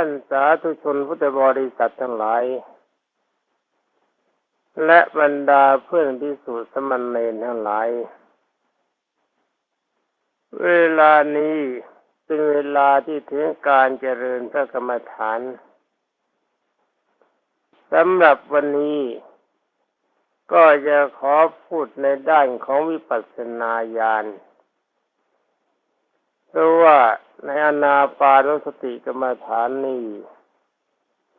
ท่านสาธุชนพุทธบริษัททั้งหลาย และบรรดาเพื่อนพิสูจน์สมณเณรทั้งหลาย เวลานี้เป็นเวลาที่ถึงการเจริญพระกรรมฐานสำหรับวันนี้ก็จะขอพูดในด้านของวิปัสสนาญาณ เพราะว่าในอนาปานสติกรรมฐานนี้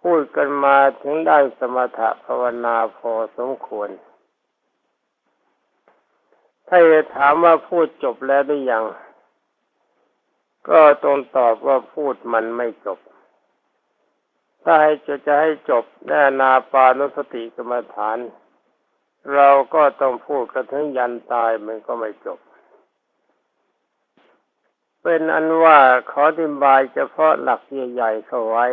พูดกันมาถึงได้สมถะภาวนาพอสมควร ถ้าจะถามว่าพูดจบแล้วหรือยัง ก็ตรงตอบว่าพูดมันไม่จบ ถ้าให้จะจะให้จบในอนาปานุสติกรรมฐาน เราก็ต้องพูดกันถึงยันตายมันก็ไม่จบ เป็นอันว่าขออธิบายเฉพาะหลักใหญ่ๆเข้าไว้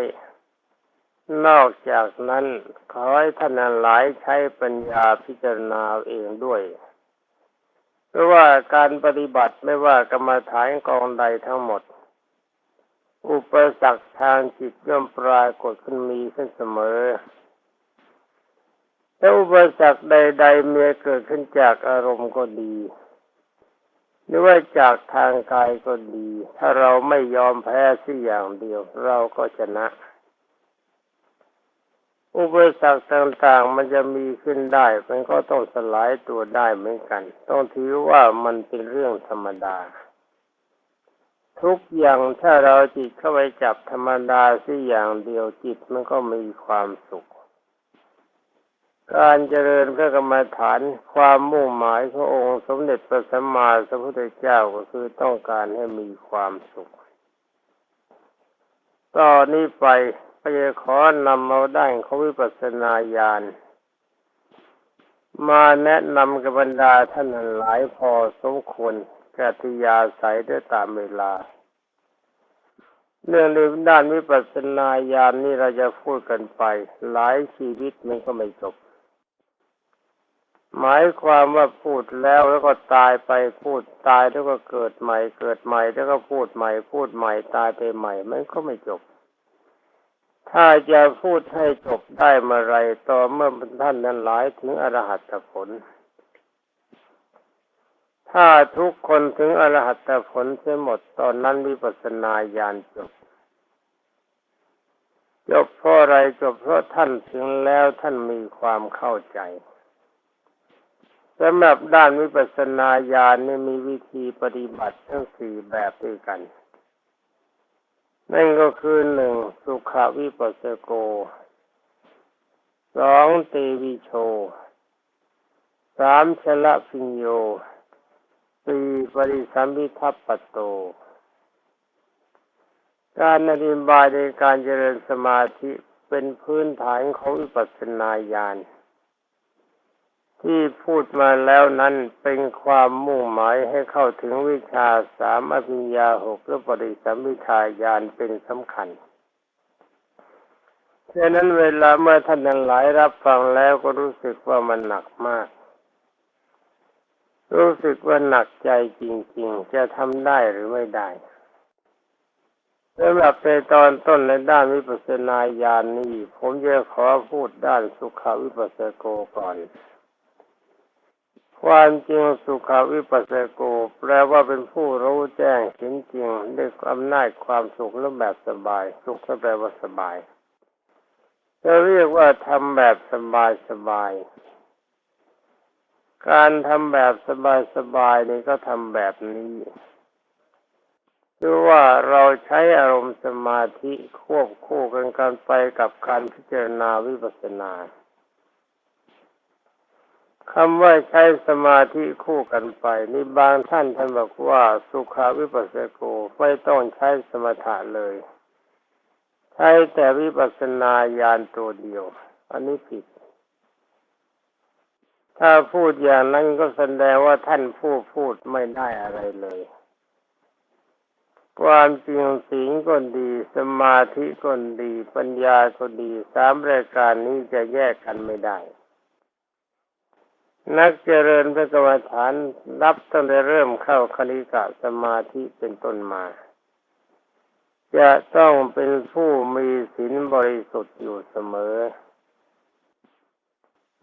นอกจากนั้น ขอให้ท่านหลายใช้ปัญญาพิจารณาเองด้วย เพราะว่าการปฏิบัติไม่ว่ากรรมฐานกองใดทั้งหมด อุปสรรคทางจิตย่อมปรากฏขึ้นมีขึ้นเสมอถ้าอุปสรรคใด ๆ เมีเกิดขึ้นจากอารมณ์ก็ดี หรือว่าจากทางกายก็ดี ถ้าเราไม่ยอมแพ้สิอย่างเดียว เราก็ชนะ อุปสรรคต่างๆ มันจะมีขึ้นได้ มันก็ต้องสลายตัวได้เหมือนกัน ต้องถือว่ามันเป็นเรื่องธรรมดา ทุกอย่างถ้าเราจิตเข้าไปจับธรรมดาสิอย่างเดียวจิตมันก็มีความสุข การเจริญพระกรรมฐานความมุ่งหมายขององค์สมเด็จพระสัมมาสัมพุทธเจ้าก็คือต้องการให้มีความสุขต่อนนี้ไปก็จะขอนำเอาด้านของวิปัสสนาญาณมาแนะนำกับบรรดาท่านหลายพอสมควรกติยาใสด้วยตามเวลา เรื่องในด้านวิปัสสนาญาณนี่เราจะพูดกันไป หลายชีวิตมันก็ไม่จบ หมายความว่าพูดแล้วแล้วก็ตายไปพูดตายแล้วก็เกิดใหม่ เกิดใหม่แล้วก็พูดใหม่ พูดใหม่ตายไปใหม่มันก็ไม่จบ ถ้าจะพูดให้จบได้เมื่อไรต่อเมื่อท่านนั้นหลายถึงอรหัตผล ถ้าทุกคนถึงอรหัตผลเสียหมดตอนนั้นวิปัสสนาญาณจบจบเพราะอะไรจบเพราะท่านถึงแล้วท่านมีความเข้าใจ สำหรับด้านวิปัสสนาญาณนี่มีวิธีปฏิบัติทั้งสี่แบบด้วยกัน นั่นก็คือหนึ่งสุขวิปัสสโกสองเตวิโชสามชละพิญโยสี่ปริสัมพิทัพปโต การอธิบายในการเจริญสมาธิเป็นพื้นฐานของวิปัสสนาญาณ ที่พูดมาแล้วนั้นเป็นความมุ่งหมายให้เข้าถึงวิชาสามอภิญญาหกและปริสัมพิทายานเป็นสำคัญฉะนั้นเวลาเมื่อท่านทั้งหลายรับฟังแล้วก็รู้สึกว่ามันหนักมาก รู้สึกว่าหนักใจจริง ๆ จะทำได้หรือไม่ได้สำหรับในตอนต้นในด้านวิปัสสนาญาณนนี้ ผมจะขอพูดด้านสุขวิปัสสโกก่อน ความจริงสุขาวิปัสสโก แปลว่าเป็นผู้รู้แจ้งเห็นจริงด้วยอำนาจความสุขและแบบสบาย สุขแปลว่าสบายจะเรียกว่าทำแบบสบายสบายการทำแบบสบายสบายนี่ก็ทำแบบนี้คือว่าเราใช้อารมณ์สมาธิควบคู่กันกันไปกับการพิจารณาวิปัสสนา คำว่าใช้สมาธิคู่กันไปนี่บางท่านท่านบอกว่าสุขาวิปัสสโกไม่ต้องใช้สมถะเลย ใช้แต่วิปัสสนาญาณตัวเดียว อันนี้ผิด ถ้าพูดอย่างนั้นก็แสดงว่าท่านผู้พูดไม่ได้อะไรเลย ความจริงศีลก็ดี สมาธิก็ดี ปัญญาก็ดีสามรายการนี้จะแยกกันไม่ได้ นักเจริญพระกรรมฐานรับตั้งแต่เริ่มเข้าคณิกะสมาธิเป็นต้นมา จะต้องเป็นผู้มีศีลบริสุทธิ์อยู่เสมอ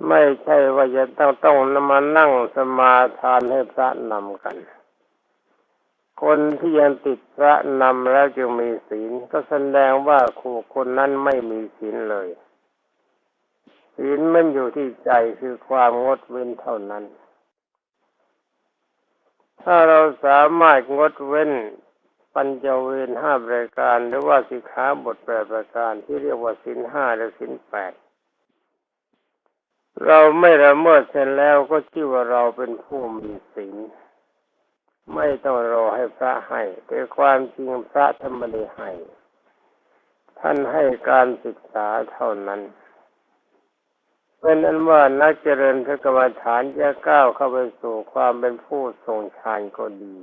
ไม่ใช่ว่าจะต้องต้องมานั่งสมาทานให้พระนำกัน คนที่ยังติดพระนำแล้วจึงมีศีลก็แสดงว่าคู่คนนั้นไม่มีศีลเลย ศีลมันอยู่ที่ใจคือความงดเว้นเท่านั้น ถ้าเราสามารถงดเว้นปัญจเวรห้าปรายการหรือว่าสิกขาบทแปดประการที่เรียกว่าสินห้าและสินแปดเราไม่ละเมิดเสร็จแล้วก็ชื่อว่าเราเป็นผู้มีศีลไม่ต้องรอให้พระให้แต่ความจริงพระธรรมได้ให้ ท่านให้การศึกษาเท่านั้น เป็นอันว่านักเจริญพระกรรมฐานจะก้าวเข้าไปสู่ความเป็นผู้ทรงฌานก็ดี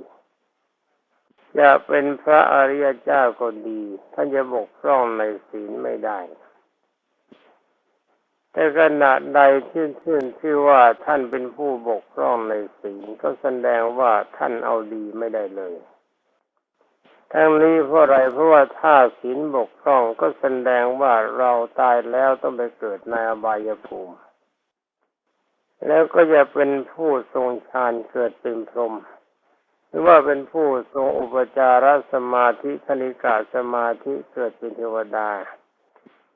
จะเป็นพระอริยเจ้าก็ดี ท่านจะบกพร่องในศีลไม่ได้ แต่ขณะใดที่ชื่นที่ว่าท่านเป็นผู้บกพร่องในศีลก็แสดงว่าท่านเอาดีไม่ได้เลย ทั้งนี้เพราะอะไรเพราะว่าถ้าศีลบกพร่องก็แสดงว่าเราตายแล้วต้องไปเกิดในอบายภูมิ แล้วก็จะเป็นผู้ทรงฌานเกิดเป็นพรหมหรือว่าเป็นผู้ทรงอุปจารสมาธิคณิกาสมาธิเกิดเป็นเทวดา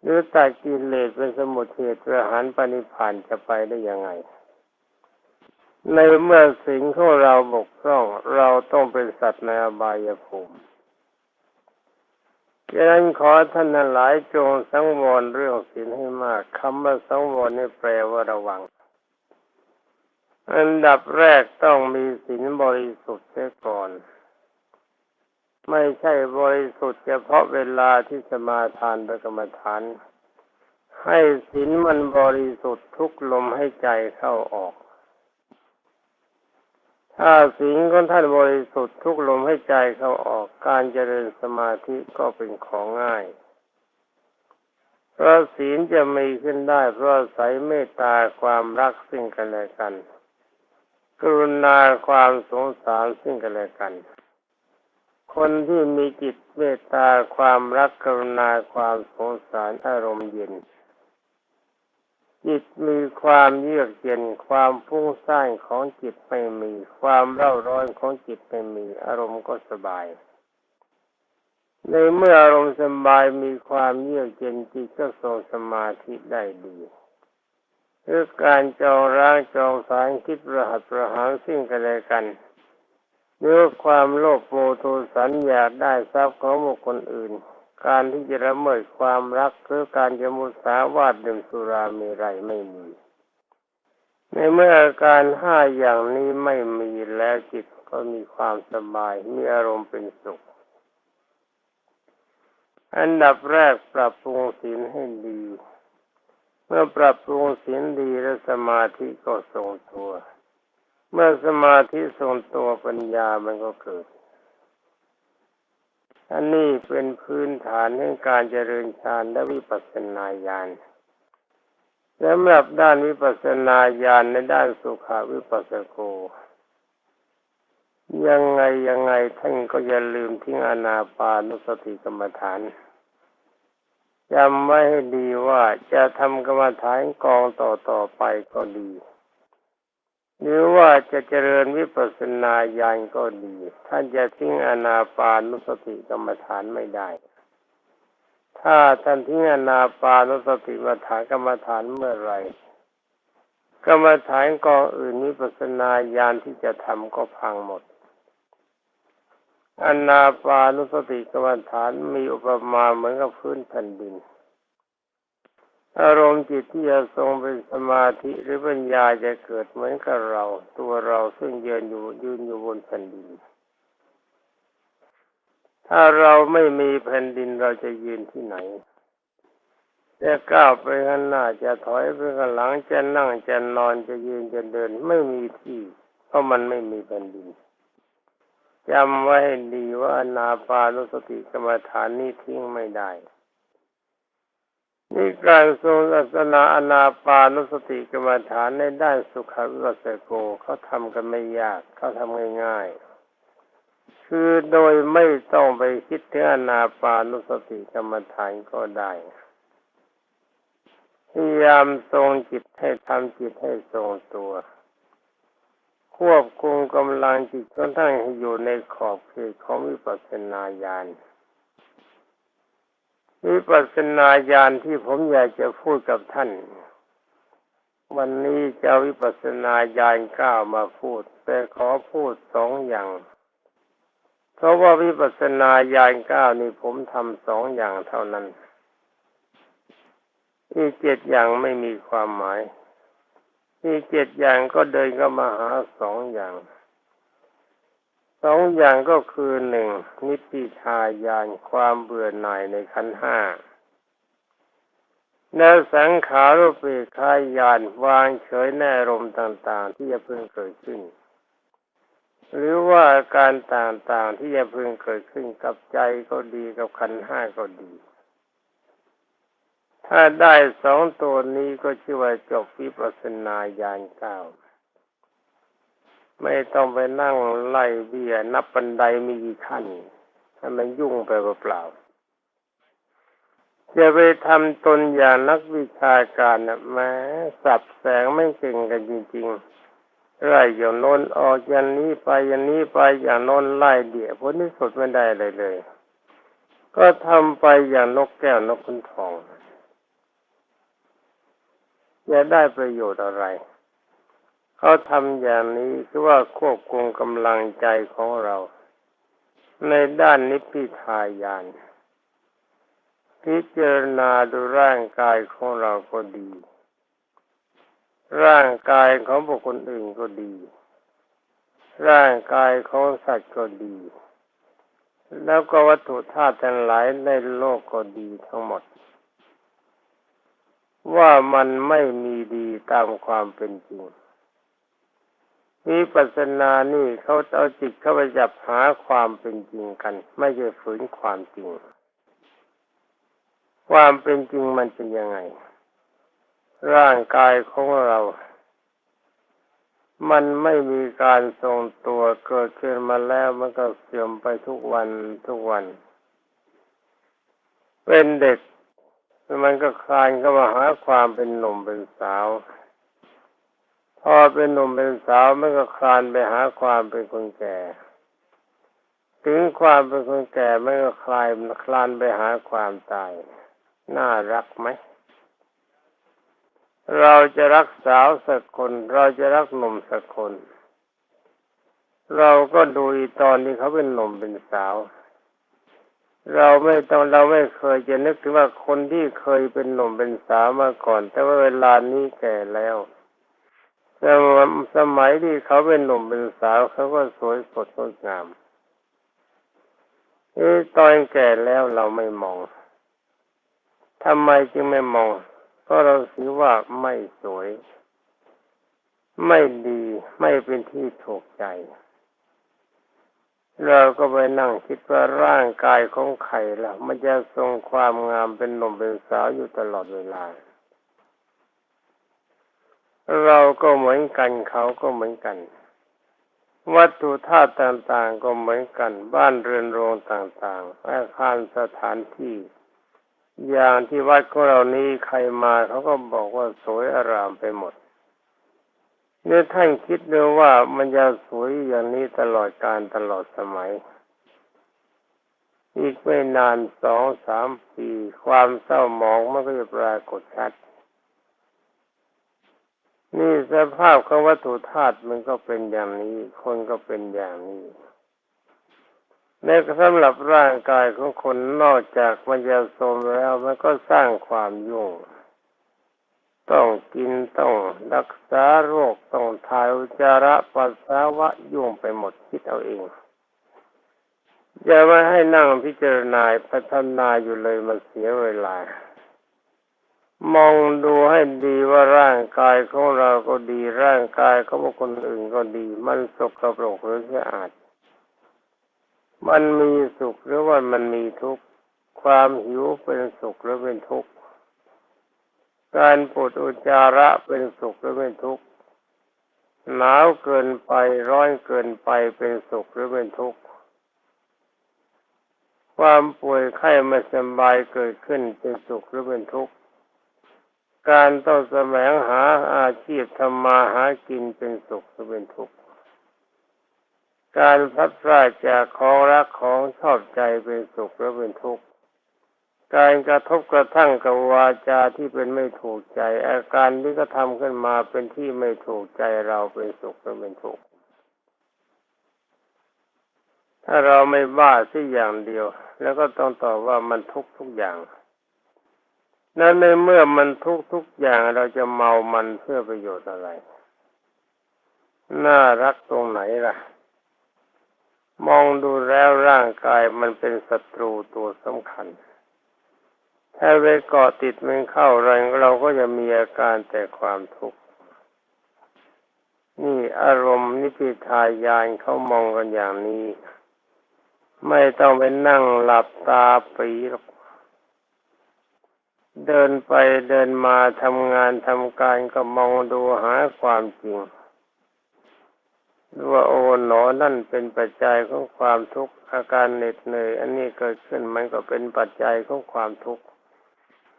หรือตัดกิเลสเป็นสมุทเทศประหารปณิพานจะไปได้ยังไง ในเมื่อสิ่งของเราบกพร่อง เราต้องเป็นสัตว์ในอบายภูมิ ดังนั้นขอท่านหลายจงสังวรเรื่องศีลให้มากคำว่าสังวรนี่แปลว่าระวัง อันดับแรกต้องมีศีลบริสุทธิ์เสียก่อน ไม่ใช่บริสุทธิ์เฉพาะเวลาที่สมาทานประกรรมฐาน ให้ศีลมันบริสุทธิ์ทุกลมให้ใจเข้าออก ถ้าศีลของท่านบริสุทธิ์ทุกลมให้ใจเข้าออกการเจริญสมาธิก็เป็นของง่าย เพราะศีลจะมีขึ้นได้ เพราะใส่เมตตาความรักซึ่งกันและกัน กรุณาความสงสารซึ่งกันและกัน คนที่มีจิตเมตตาความรักกรุณาความสงสารอารมณ์เย็น จิตมีความเยือกเย็นความฟุ้งซ่านของจิตไม่มี ความเร่าร้อนของจิตไม่มีอารมณ์ก็สบาย ในเมื่ออารมณ์สบายมีความเยือกเย็นจิตก็ทรงสมาธิได้ดีคือการจองร่างจองสารคิดประหัตประหารสิ่งกันและกันเนื้อความโลภโมโทสัญญาได้ทรัพย์ของบุคคลอื่น การที่จะละเมิดความรักหรือการจะมุสาวาดดื่มสุรามีไรไม่มี ในเมื่ออาการห้าอย่างนี้ไม่มีแล้วจิตก็มีความสบายมีอารมณ์เป็นสุข อันดับแรกปรับปรุงศีลให้ดี เมื่อปรับปรุงศีลดีและสมาธิก็ทรงตัว เมื่อสมาธิทรงตัวปัญญามันก็เกิด อันนี้เป็นพื้นฐานให้การเจริญฌานและวิปัสสนาญาณสำหรับด้านวิปัสสนาญาณในด้านสุขาวิปัสสโก ยังไงยังไงท่านก็อย่าลืมทิ้งอนาปานุสติกรรมฐานจำไว้ให้ดีว่าจะทำกรรมฐานกองต่อต่อไปก็ดี หรือว่าจะเจริญวิปัสสนาญาณก็ดี ท่านจะทิ้งอนาปานุสติกรรมฐานไม่ได้ ถ้าท่านทิ้งอนาปานุสติกรรมฐานกรรมฐานเมื่อไรกรรมฐานกองอื่นวิปัสสนาญาณที่จะทำก็พังหมดอนาปานุสติกรรมฐานมีอุปมาเหมือนกับพื้นแผ่นดิน อารมณ์จิตที่จะทรงเป็นสมาธิหรือปัญญาจะเกิดเหมือนกับเรา ตัวเราซึ่งยืนอยู่ยืนอยู่บนแผ่นดิน ถ้าเราไม่มีแผ่นดินเราจะยืนที่ไหนจะก้าวไปข้างหน้าจะถอยไปข้างหลังจะนั่งจะนอนจะยืนจะเดินไม่มีที่ เพราะมันไม่มีแผ่นดินจำไว้ให้ดีว่านาปานุสติกรรมฐานนี้ทิ้งไม่ได้ นี่การทรงลักษณะอนาปานุสติกรรมฐานในด้านสุขวิปัสสโกเขาทำกันไม่ยากเขาทำง่ายๆ คือโดยไม่ต้องไปคิดถึงอนาปานุสติกรรมฐานก็ได้พยายามทรงจิตให้ทำจิตให้ทรงตัว ควบคุมกำลังจิตของท่านให้อยู่ในขอบเขตของวิปัสสนาญาณ วิปัสสนาญาณที่ผมอยากจะพูดกับท่าน วันนี้จะวิปัสสนาญาณเก้ามาพูด แต่ขอพูดสองอย่าง เพราะว่าวิปัสสนาญาณเก้านี่ผมทำสองอย่างเท่านั้นอีกเจ็ดอย่างไม่มีความหมายอีกเจ็ดอย่างก็เดินก็มาหาสองอย่าง องอย่างก็คือหนึ่งนิพพิทายานความเบื่อหน่ายในขันห้าแล้วสังขารุปเปขายานวางเฉยแน่รมต่าง ๆ ที่จะพึงเกิดขึ้น หรือว่าการต่างๆที่จะพึงเกิดขึ้นกับใจก็ดีกับขันห้าก็ดี ถ้าได้สองตัวนี้ก็ชื่อว่าจบวิปัสสนาญาณเก้า ไม่ต้องไปนั่งไล่เบี้ยนับบันไดมีกี่ขั้นให้มันยุ่งไปเปล่าๆจะไปทำตนอย่างนักวิชาการนะแม้สับแสงไม่เก่งกันจริงๆไล่อย่างโน้นออกอย่างนี้ไปอย่างนี้ไปอย่างโน้นไล่เดี่ยผลที่สุดไม่ได้เลยเลย ก็ทำไปอย่างนกแก้วนกขุนทองจะได้ประโยชน์อะไร เขาทำอย่างนี้คือว่าควบคุมกำลังใจของเรา ในด้านนิพพิทายาน พิจารณาดูร่างกายของเราก็ดี ร่างกายของบุคคลอื่นก็ดี ร่างกายของสัตว์ก็ดี แล้วก็วัตถุธาตุทั้งหลายในโลกก็ดีทั้งหมดว่ามันไม่มีดีตามความเป็นจริง วิปัสสนานี่เขาเอาจิตเข้าไปจับหาความเป็นจริงกัน ไม่ใช่ฝืนความจริง ความเป็นจริงมันเป็นยังไง ร่างกายของเรา มันไม่มีการทรงตัวเกิดขึ้นมาแล้วมันก็เสื่อมไปทุกวันทุกวัน เป็นเด็กมันก็คลานเข้ามาหาความเป็นหนุ่มเป็นสาว พอเป็นหนุ่มเป็นสาวมันก็คลานไปหาความเป็นคนแก่ ถึงความเป็นคนแก่มันก็คลายคลานไปหาความตาย น่ารักไหมเราจะรักสาวสักคน เราจะรักหนุ่มสักคน เราก็ดูตอนที่เขาเป็นหนุ่มเป็นสาว เราไม่ต้องเราไม่เคยจะนึกถึงว่าคนที่เคยเป็นหนุ่มเป็นสาวมาก่อน แต่ว่าเวลานี้แก่แล้ว แต่สมัยที่เขาเป็นหนุ่มเป็นสาวเขาก็สวยสดงดงามเออตอนแก่แล้วเราไม่มองทำไมจึงไม่มองก็เราถือว่าไม่สวย ไม่ดีไม่เป็นที่ถูกใจ เราก็ไปนั่งคิดว่าร่างกายของใครล่ะ มันจะทรงความงามเป็นหนุ่มเป็นสาวอยู่ตลอดเวลา เราก็เหมือนกันเขาก็เหมือนกัน วัตถุธาตุต่างๆก็เหมือนกัน บ้านเรือนโรงต่างๆอาคารสถานที่ อย่างที่วัดของเรานี้ใครมาเขาก็บอกว่าสวยอารามไปหมดเนี่ยท่านคิดดูว่ามันจะสวยอย่างนี้ตลอดการตลอดสมัย อีกไม่นานสองสามปี ความเศร้าหมองมันก็จะปรากฏชัด นี่สภาพของวัตถุธาตุมันก็เป็นอย่างนี้ คนก็เป็นอย่างนี้ในสำหรับร่างกายของคนนอกจากมันจะโทมแล้ว มันก็สร้างความยุ่ง ต้องกินต้องรักษาโรคต้องถ่ายอุจาระปัสสาวะยุ่งไปหมดคิดเอาเองอย่ามาให้นั่งพิจารณาพัฒนาอยู่เลยมันเสียเวลา มองดูให้ดีว่าร่างกายของเราก็ดีร่างกายของคนอื่นก็ดี มันสกปรกหรือสะอาด มันมีสุขหรือว่ามันมีทุกข์ความหิวเป็นสุขหรือเป็นทุกข์การปวดอุจจาระเป็นสุขหรือเป็นทุกข์หนาวเกินไปร้อนเกินไปเป็นสุขหรือเป็นทุกข์ความป่วยไข้ไม่สบายเกิดขึ้นเป็นสุขหรือเป็นทุกข์ การต้องแสวงหาอาชีพทำมาหากินเป็นสุขหรือเป็นทุกข์ การพัดพรากจากของรักของชอบใจเป็นสุขหรือเป็นทุกข์ การกระทบกระทั่งกับวาจาที่เป็นไม่ถูกใจ อาการที่กระทำขึ้นมาเป็นที่ไม่ถูกใจเราเป็นสุขหรือเป็นทุกข์ ถ้าเราไม่บ้าสักอย่างเดียว แล้วก็ต้องตอบว่ามันทุกทุกอย่าง นั้นในเมื่อมันทุกทุกอย่างเราจะเมามันเพื่อประโยชน์อะไร น่ารักตรงไหนล่ะ มองดูแล้วร่างกายมันเป็นศัตรูตัวสำคัญ ถ้าไปเกาะติดมันเข้าแรงเราก็จะมีอาการแต่ความทุกข์ นี่อารมณ์นิพิทายานเขามองกันอย่างนี้ ไม่ต้องไปนั่งหลับตาปีหรอก เดินไปเดินมาทำงานทำการก็มองดูหาความจริงว่าโอ๋หนอนั่นเป็นปัจจัยของความทุกข์อาการเหน็ดเหนื่อยอันนี้เกิดขึ้นมันก็เป็นปัจจัยของความทุกข์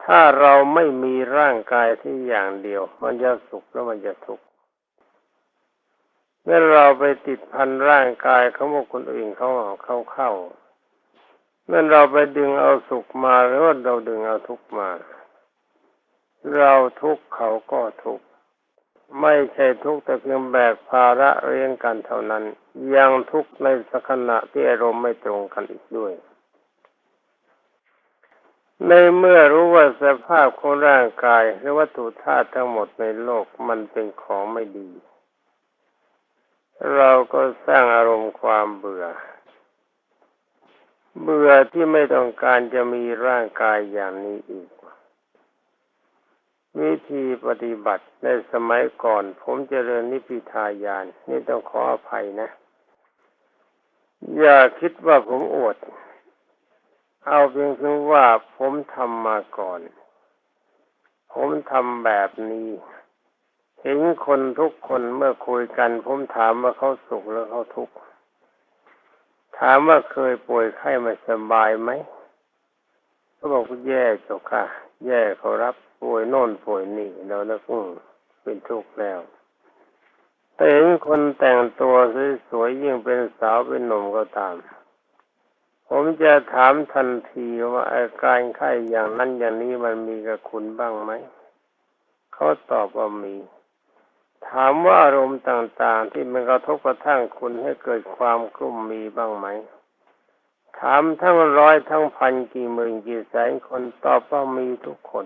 ถ้าเราไม่มีร่างกายที่อย่างเดียว มันจะสุขแล้วมันจะทุกข์เมื่อเราไปติดพันร่างกายเขาบอกคนอื่นเขาเขาเข้า เมื่อเราไปดึงเอาสุขมาหรือว่าเราดึงเอาทุกมา เราทุกเขาก็ทุกไม่ใช่ทุกแต่เพียงแบกภาระเรียงกันเท่านั้น ยังทุกในสักขณะที่อารมณ์ไม่ตรงกันอีกด้วย ในเมื่อรู้ว่าสภาพของร่างกายหรือวัตถุธาตุทั้งหมดในโลกมันเป็นของไม่ดี เราก็สร้างอารมณ์ความเบื่อ เบื่อที่ไม่ต้องการจะมีร่างกายอย่างนี้อีก วิธีปฏิบัติในสมัยก่อน ผมเจริญนิพิทายาน นี่ต้องขออภัยนะ อย่าคิดว่าผมอวด เอาเพียงเพียงว่าผมทำมาก่อน ผมทำแบบนี้ เห็นคนทุกคนเมื่อคุยกัน ผมถามว่าเขาสุขหรือเขาทุกข์ ถามว่าเคยป่วยไข้ม่สบายไหมเขาบอกว่าแย่จ้าค่ะ แย่เขารับป่วยโน่นป่วยนี่แล้วก็เป็นทุกข์แล้วแต่เห็นคนแต่งตัวสวยๆยิ่งเป็นสาวเป็นหนุ่มก็ตาม ผมจะถามทันทีว่าอาการไข้อย่างนั้นอย่างนี้มันมีกับคุณบ้างไหม เขาตอบว่ามี ถามว่าอารมณ์ต่างๆ ที่มันกระทบกระทั่งคุณให้เกิดความกลุ้มมีบ้างไหม ถามทั้งร้อยทั้งพันกี่หมื่นกี่แสนคนตอบว่ามีทุกคน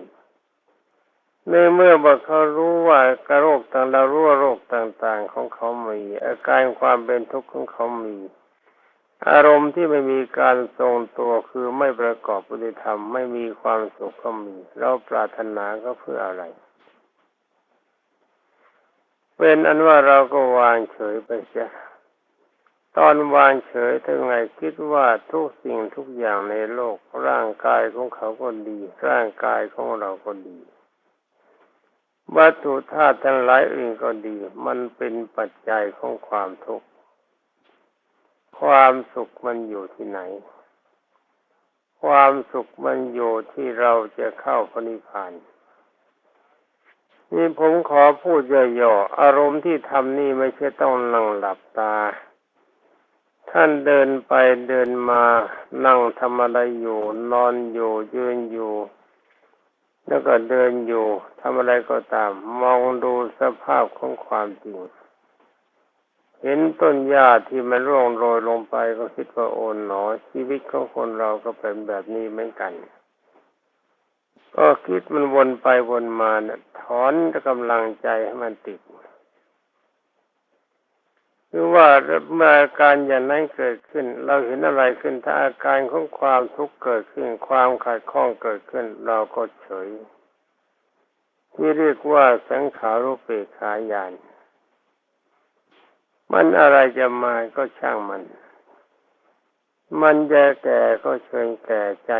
ในเมื่อบอกเขารู้ว่ากระโรคต่างเรารู้ว่าโรคต่างๆ ของเขามี อาการความเป็นทุกข์ของเขามี อารมณ์ที่ไม่มีการทรงตัวคือไม่ประกอบปฏิธรรม ไม่มีความสุขก็มี เราปรารถนาก็เพื่ออะไร เป็นอันว่าเราก็วางเฉยไปเสียตอนวางเฉยถ้าไงคิดว่าทุกสิ่งทุกอย่างในโลกร่างกายของเขาก็ดี ร่างกายของเราก็ดี วัตถุธาตุทั้งหลายอื่นก็ดี มันเป็นปัจจัยของความทุกข์ความสุขมันอยู่ที่ไหน ความสุขมันอยู่ที่เราจะเข้าพระนิพพาน นี่ผมขอพูดย่อๆอารมณ์ที่ทำนี่ไม่ใช่ต้องนั่งหลับตา ท่านเดินไปเดินมานั่งทำอะไรอยู่ นอนอยู่ยืนอยู่ แล้วก็เดินอยู่ทำอะไรก็ตาม มองดูสภาพของความจริงเห็นต้นหญ้าที่มันร่วงโรยลงไปก็คิดว่าโอนหนอ ชีวิตของคนเราก็เป็นแบบนี้เหมือนกัน ก็คิดมันวนไปวนมาเนี่ย ถอนกำลังใจให้มันติดหรือว่าเมื่ออาการอย่างนั้นเกิดขึ้น เราเห็นอะไรขึ้นถ้าอาการของความทุกข์เกิดขึ้น ความขัดข้องเกิดขึ้น เราก็เฉย ที่เรียกว่าสังขารุปเปขายาน มันอะไรจะมาก็ช่างมัน มันจะแก่ก็เชิญแก่ใจ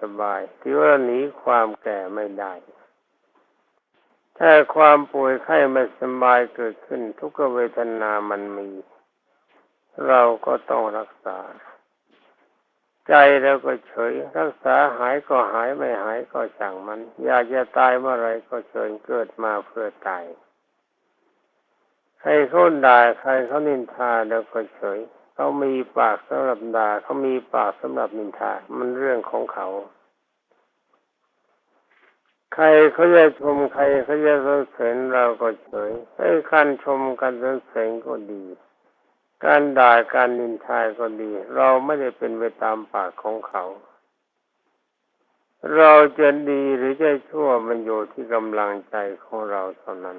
สบายๆที่ว่าหนีความแก่ไม่ได้ ถ้าความป่วยไข้ไม่สบายเกิดขึ้น ทุกเวทนามันมี เราก็ต้องรักษา ใจเราก็เฉย รักษาหายก็หายไม่หายก็สั่งมัน อยากจะตายเมื่อไรก็เชิญเกิดมาเพื่อตายใครเขาด่าใครเขานินทาเราก็เฉยเขามีปากสำหรับด่าเขามีปากสำหรับนินทา มันเรื่องของเขา ใครเขาจะชมใครเขาจะสรรเสริญเราก็เฉยให้การชมการสรรเสริญก็ดี การด่าการนินทาก็ดี เราไม่ได้เป็นไปตามปากของเขา เราจะดีหรือจะชั่วมันอยู่ที่กำลังใจของเราเท่านั้น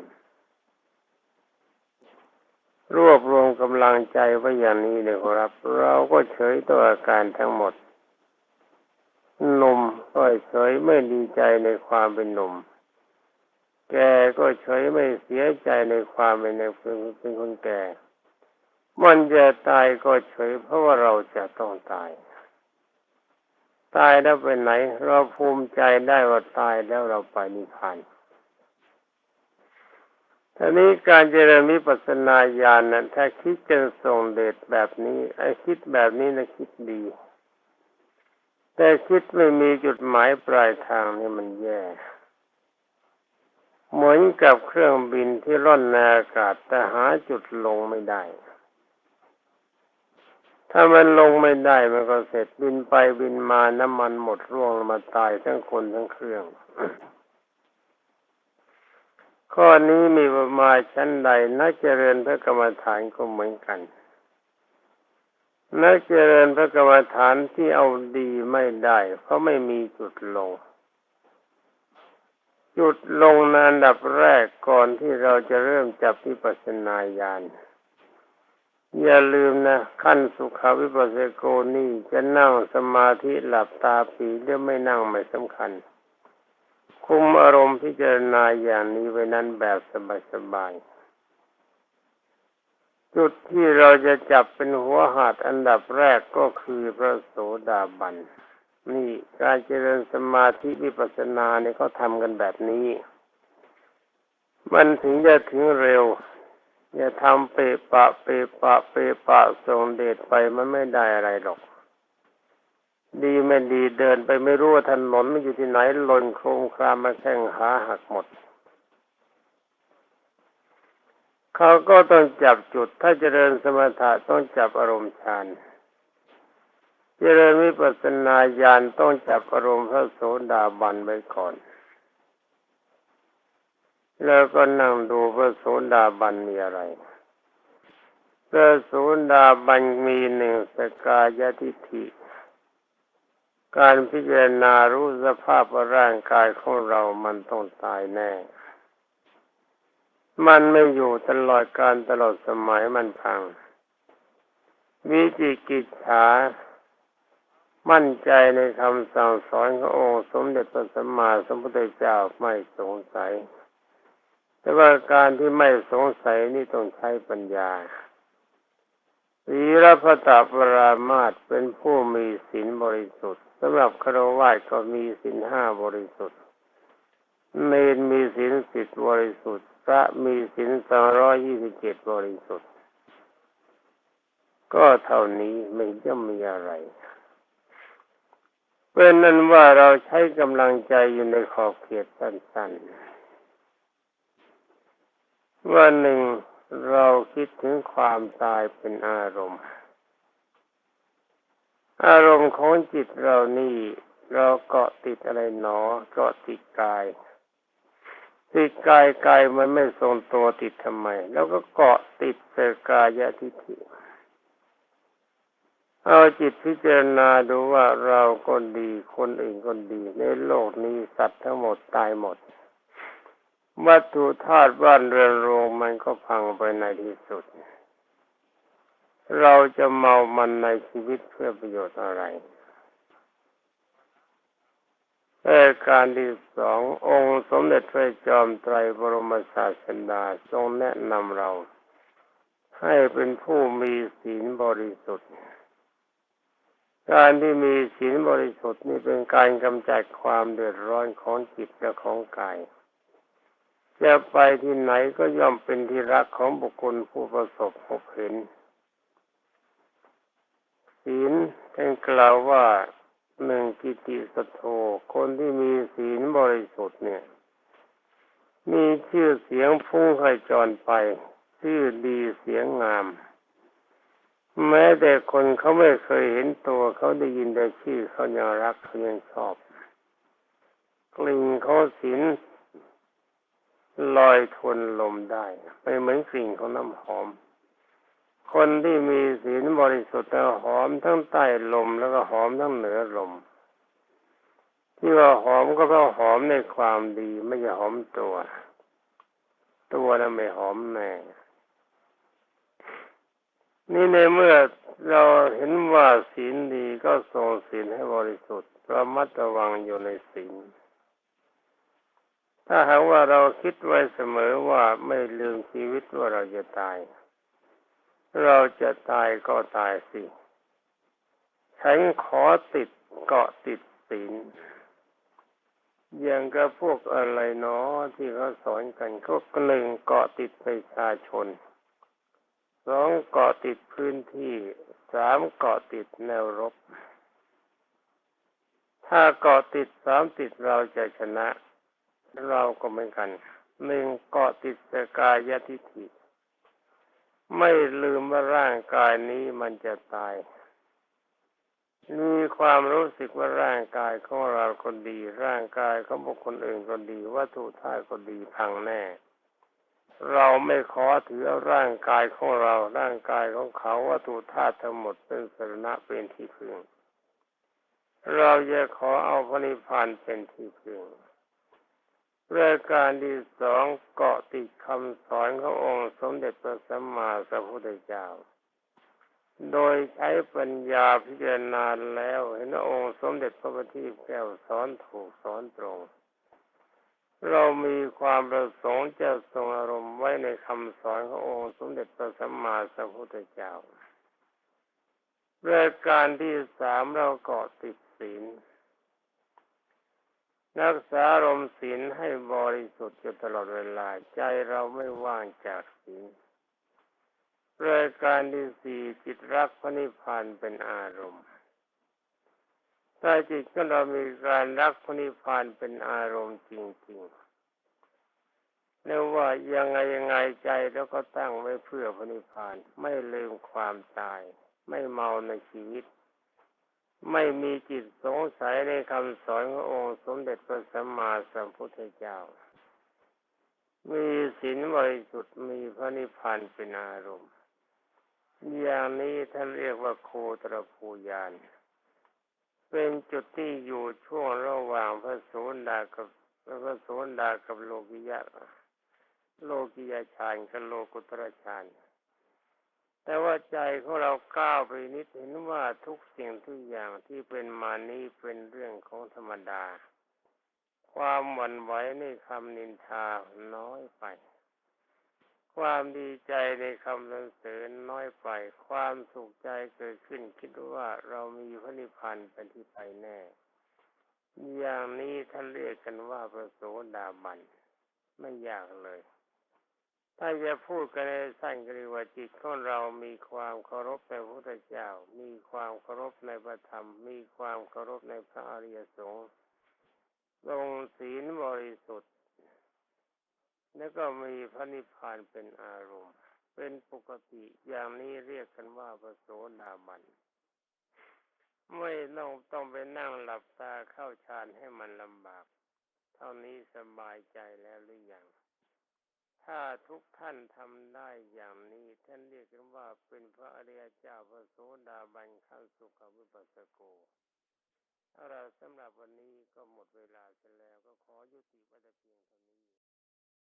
รวบรวมกำลังใจไว้อย่างนี้เลยครับ เราก็เฉยต่ออาการทั้งหมด หนุ่มก็เฉยไม่ดีใจในความเป็นหนุ่ม แกก็เฉยไม่เสียใจในความเป็นในเป็นคนแก่มันจะตายก็เฉยเพราะว่าเราจะต้องตาย ตายแล้วไปไหน เราภูมิใจได้ว่าตายแล้วเราไปนิพพานทีนี้การเจริญวิปัสสนาญาณนั้นถ้าคิดจะส่งเดชแบบนี้ ไอ้คิดแบบนี้นะคิดดี แต่คิดไม่มีจุดหมายปลายทางนี่มันแย่ เหมือนกับเครื่องบินที่ร่อนในอากาศแต่หาจุดลงไม่ได้ ถ้ามันลงไม่ได้มันก็เสร็จบินไปบินมาน้ำมันหมดร่วงมาตายทั้งคนทั้งเครื่อง ข้อนี้มีประมาณชั้นใดนักเจริญพระกรรมฐานก็เหมือนกัน นักเจริญพระกรรมฐานที่เอาดีไม่ได้ เพราะไม่มีจุดลง จุดลงในอันดับแรกก่อนที่เราจะเริ่มจับวิปัสสนาญาณอย่าลืมนะขั้นสุขวิปัสสโกนี่จะนั่งสมาธิหลับตาปีหรือไม่นั่งไม่สำคัญ คุมอารมณ์พิจารณาอย่างนี้ไว้นั้นแบบสบายๆ จุดที่เราจะจับเป็นหัวหาดอันดับแรกก็คือพระโสดาบัน นี่การเจริญสมาธิวิปัสสนาเนี่ยเขาทำกันแบบนี้ มันถึงจะถึงเร็ว อย่าทำเปะปะเปะปะเปะปะส่งเดชไปมันไม่ได้อะไรหรอก ดีไม่ดีเดินไปไม่รู้ว่าถนนมันอยู่ที่ไหนหล่นโครงครามมาแข้งขาหักหมด เขาก็ต้องจับจุด ถ้าเจริญสมถะต้องจับอารมณ์ฌานเจริญวิปัสสนาญาณต้องจับอารมณ์พระโสดาบันไว้ก่อน แล้วก็นั่งดูพระโสดาบันมีอะไร พระโสดาบันมีหนึ่งสกายทิฐิ การพิจารณารู้สภาพร่างกายของเรามันต้องตายแน่ มันไม่อยู่ตลอดการตลอดสมัยมันพัง วิจิกิจฉามั่นใจในคำสั่งสอนขององค์สมเด็จพระสัมมาสัมพุทธเจ้าไม่สงสัย แต่ว่าการที่ไม่สงสัยนี่ต้องใช้ปัญญาวีรพตาปรามาตเป็นผู้มีศีลบริสุทธิ์สำหรับครวะก็มีศีลห้าบริสุทธิ์ เนนมีศีลสิทธิบริสุทธิ์ พระมีศีลสองร้อยยี่สิบเจ็ดบริสุทธิ์ ก็เท่านี้ไม่จะมีอะไร เป็นนั้นว่าเราใช้กำลังใจอยู่ในขอบเขตสั้นๆ ว่าหนึ่งเราคิดถึงความตายเป็นอารมณ์ อารมณ์ของจิตเรานี่ เราเกาะติดอะไรหนอเกาะติดกาย ติดกายกายมันไม่ทรงตัวติดทำไม แล้วก็เกาะติดเสกายะทิฏฐิเอาจิตพิจารณาดูว่าเราก็ดีคนอื่นก็ดี ในโลกนี้สัตว์ทั้งหมดตายหมด วัตถุธาตุบ้านเรือนโรงมันก็พังไปในที่สุด เราจะเมามันในชีวิตเพื่อประโยชน์อะไร แต่การที่สององค์สมเด็จพระจอมไตรบรมศาสดาทรงแนะนำเรา ให้เป็นผู้มีศีลบริสุทธิ์ การที่มีศีลบริสุทธิ์นี่เป็นการกำจัดความเดือดร้อนของจิตและของกายจะไปที่ไหนก็ย่อมเป็นที่รักของบุคคลผู้ประสบพบเห็นศศีลท่านกล่าวว่า หนึ่งกิติสตโธคนที่มีศีลบริสุทธิ์เนี่ย มีชื่อเสียงพุ่งไขจรไป ชื่อดีเสียงงาม แม้แต่คนเขาไม่เคยเห็นตัวเขาได้ยินแต่ชื่อเขายังรักเขายังชอบ กลิ่นเขาศีลลอยทนลมได้ไม่เหมือนกลิ่นของน้ำหอม คนที่มีศีลบริสุทธิ์หอมทั้งใต้ลมแล้วก็หอมทั้งเหนือลม ที่ว่าหอมก็เพราะหอมในความดีไม่ใช่หอมตัว ตัวนั้นไม่หอมแน่นี่ในเมื่อเราเห็นว่าศีลดีก็ทรงศีลให้บริสุทธิ์ระมัดระวังอยู่ในศีลถ้าหากว่าเราคิดไว้เสมอว่าไม่ลืมชีวิตว่าเราจะตาย เราจะตายก็ตายสิ ฉันขอติดเกาะติดศีลอย่างกับพวกอะไรเนาะที่เขาสอนกันก็หนึ่งเกาะติดประชาชนสองเกาะติดพื้นที่สามเกาะติดแนวรบ ถ้าเกาะติดสามติดเราจะชนะ เราก็เหมือนกันหนึ่งเกาะติดสกายทิฏฐิ ไม่ลืมว่าร่างกายนี้มันจะตาย มีความรู้สึกว่าร่างกายของเราคนดี ร่างกายของบุคคลอื่นคนดี วัตถุธาตุคนดีพังแน่ เราไม่ขอถือร่างกายของเรา ร่างกายของเขาวัตถุธาตุทั้งหมดเป็นสรณะเป็นที่พึ่ง เราจะขอเอาพระนิพพานเป็นที่พึ่ง รายการที่สองเกาะติดคำสอนขององค์สมเด็จพระสัมมาสัมพุทธเจ้า โดยใช้ปัญญาพิจารณาแล้วเห็นองค์สมเด็จพระบัณฑิตแก้วสอนถูกสอนตรง เรามีความประสงค์จะทรงอารมณ์ไว้ในคำสอนขององค์สมเด็จพระสัมมาสัมพุทธเจ้ารายการที่สามเราเกาะติดศีล รักษารมศีลให้บริสุทธิ์อยู่ตลอดเวลา ใจเราไม่ว่างจากศีลรายการที่สี่จิตรักพระนิพพานเป็นอารมณ์ถ้าจิตของเรามีการรักพระนิพพานเป็นอารมณ์จริงๆเรียกว่ายังไงยังไงใจแล้วก็ตั้งไว้เพื่อพระนิพพาน ไม่ลืมความตาย ไม่เมาในชีวิต ไม่มีจิตสงสัยในคำสอนขององค์สมเด็จพระสัมมาสัมพุทธเจ้า มีศีลบริสุทธิ์มีพระนิพพานเป็นอารมณ์ อย่างนี้ท่านเรียกว่าโคตรภูยาน เป็นจุดที่อยู่ช่วงระหว่างพระโสดากับพระโสดากับโลกิยะ โลกิยาฌานกับโลกุตระฌาน แต่ว่าใจของเราก้าวไปนิดเห็นว่าทุกสิ่งทุกอย่างที่เป็นมานี้เป็นเรื่องของธรรมดา ความหวั่นไหวในคำนินทาน้อยไป ความดีใจในคำสรรเสริญน้อยไป ความสุขใจเกิดขึ้นคิดว่าเรามีพระนิพพานเป็นที่ไปแน่ อย่างนี้ท่านเรียกกันว่าพระโสดาบันไม่ยากเลย ถ้าจะพูดกันในสั้นก็เรียกว่าจิตของเรามีความเคารพในพระพุทธเจ้า มีความเคารพในพระธรรม มีความเคารพในพระอริยสงฆ์ลงศีลบริสุทธิ์ แล้วก็มีพระนิพพานเป็นอารมณ์ เป็นปกติอย่างนี้เรียกกันว่าพระโสดาบันไม่ต้องต้องไปนั่งหลับตาเข้าฌานให้มันลำบาก เท่านี้สบายใจแล้วหรือยัง ถ้าทุกท่านทำได้อย่างนี้ ท่านเรียกกันว่าเป็นพระอริยเจ้าพระโสดาบันขั้นสุขวิปัสสโกถ้าเราสำหรับวันนี้ก็หมดเวลาเสียแล้วก็ขอยุติไว้แต่เพียงเท่านี้